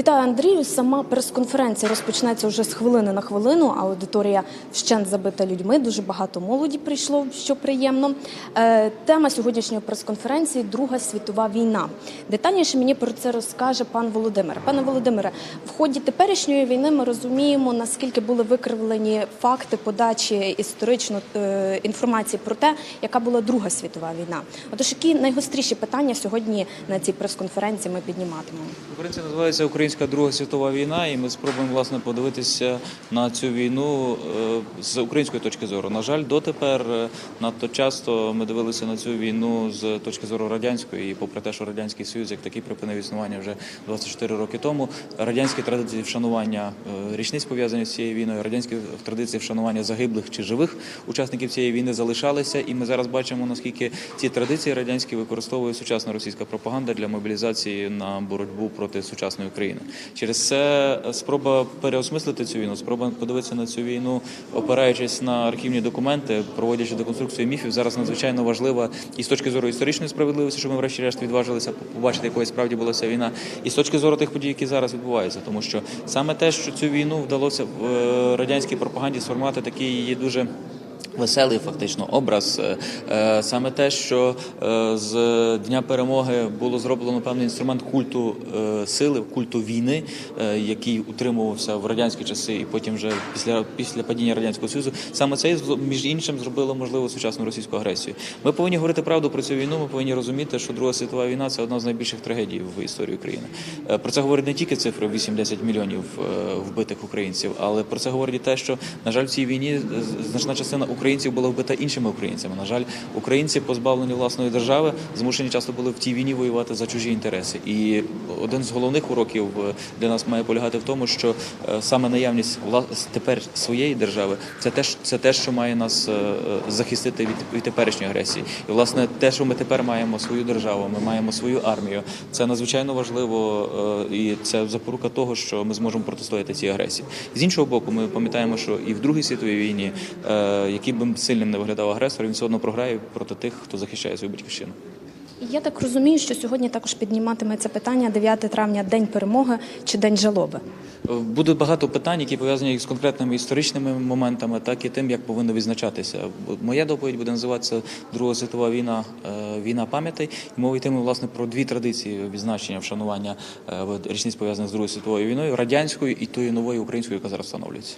Вітаю Андрію. Сама прес-конференція розпочнеться вже з хвилини на хвилину. а Аудиторія вщент забита людьми. Дуже багато молоді прийшло, що приємно. Е, Тема сьогоднішньої прес-конференції Друга світова війна. Детальніше мені про це розкаже пан Володимир. Пане Володимире, в ході теперішньої війни ми розуміємо, наскільки були викривлені факти подачі історично е, інформації про те, яка була Друга світова війна. Отож, які найгостріші питання сьогодні на цій прес-конференції ми підніматимемо? Конференція називається Українська Друга світова війна, і ми спробуємо власне подивитися на цю війну е, з української точки зору. На жаль, дотепер е, надто часто ми дивилися на цю війну з точки зору радянської, і попри те, що радянський союз як такий припинив існування вже 24 роки тому. Радянські традиції вшанування е, річниць пов'язані з цією війною, радянські традиції вшанування загиблих чи живих учасників цієї війни залишалися, і ми зараз бачимо наскільки ці традиції радянські використовує сучасна російська пропаганда для мобілізації на боротьбу проти сучасної України. Через це спроба переосмислити цю війну, спроба подивитися на цю війну, опираючись на архівні документи, проводячи деконструкцію міфів, зараз надзвичайно важлива. І з точки зору історичної справедливості, що ми врешті-решт відважилися побачити, якою справді була ця війна, і з точки зору тих подій, які зараз відбуваються, тому що саме те, що цю війну вдалося в е, радянській пропаганді сформувати такий її дуже. Веселий фактично образ Е, е, саме те, що е, з дня перемоги було зроблено певний інструмент культу сили, культу війни, який утримувався в радянські часи, і потім вже після після падіння радянського союзу. Саме це між іншим зробило можливо сучасну російську агресію. Ми повинні говорити правду про цю війну. Ми повинні розуміти, що Друга світова війна це одна з найбільших трагедій в історії України. Про це говорить не тільки цифри 8-10 мільйонів вбитих українців, але про це говорить і те, що на жаль, в цій війні значна частина українців була вбита іншими українцями. На жаль, українці позбавлені власної держави, змушені часто були в тій війні воювати за чужі інтереси. І один з головних уроків е, для нас має полягати в тому, що е, саме наявність тепер своєї держави це те, це те, що має нас е, захистити від, від теперішньої агресії. І власне те, що ми тепер маємо свою державу, ми маємо свою армію. Це надзвичайно важливо, і це запорука того, що ми зможемо протистояти цій агресії. З іншого боку, ми пам'ятаємо, що і в Другій світовій війні, е, який би сильним не виглядав агресор, він все одно програє проти тих, хто захищає свою батьківщину. Я так розумію, що сьогодні також підніматиметься питання 9 травня, День перемоги чи День жалоби. Буде багато питань, які пов'язані як з конкретними історичними моментами, так і тим, як повинно відзначатися. Моя доповідь буде називатися Друга світова війна, е, війна пам'ятей. І мова йтиме власне про дві традиції відзначення вшанування е, річниць пов'язаних з Другою світовою війною радянською і тою новою українською, яка зараз встановлюється.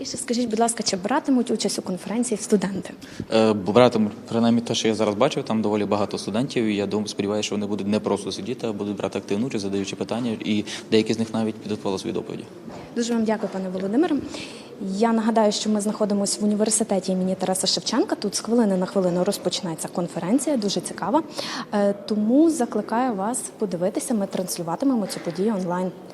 І ще скажіть, будь ласка, чи братимуть участь у конференції студенти? Е, братимуть, принаймні те, що я зараз бачив, там доволі багато студентів. і Я думаю, сподіваюся, що вони будуть не просто сидіти, а будуть брати активну участь, задаючи питання, і деякі з них навіть підготували свої доповіді. Дуже вам дякую, пане Володимире. Я нагадаю, що ми знаходимося в університеті імені Тараса Шевченка. Тут з хвилини на хвилину розпочинається конференція, дуже цікава. Е, Тому закликаю вас подивитися. Ми транслюватимемо цю подію онлайн.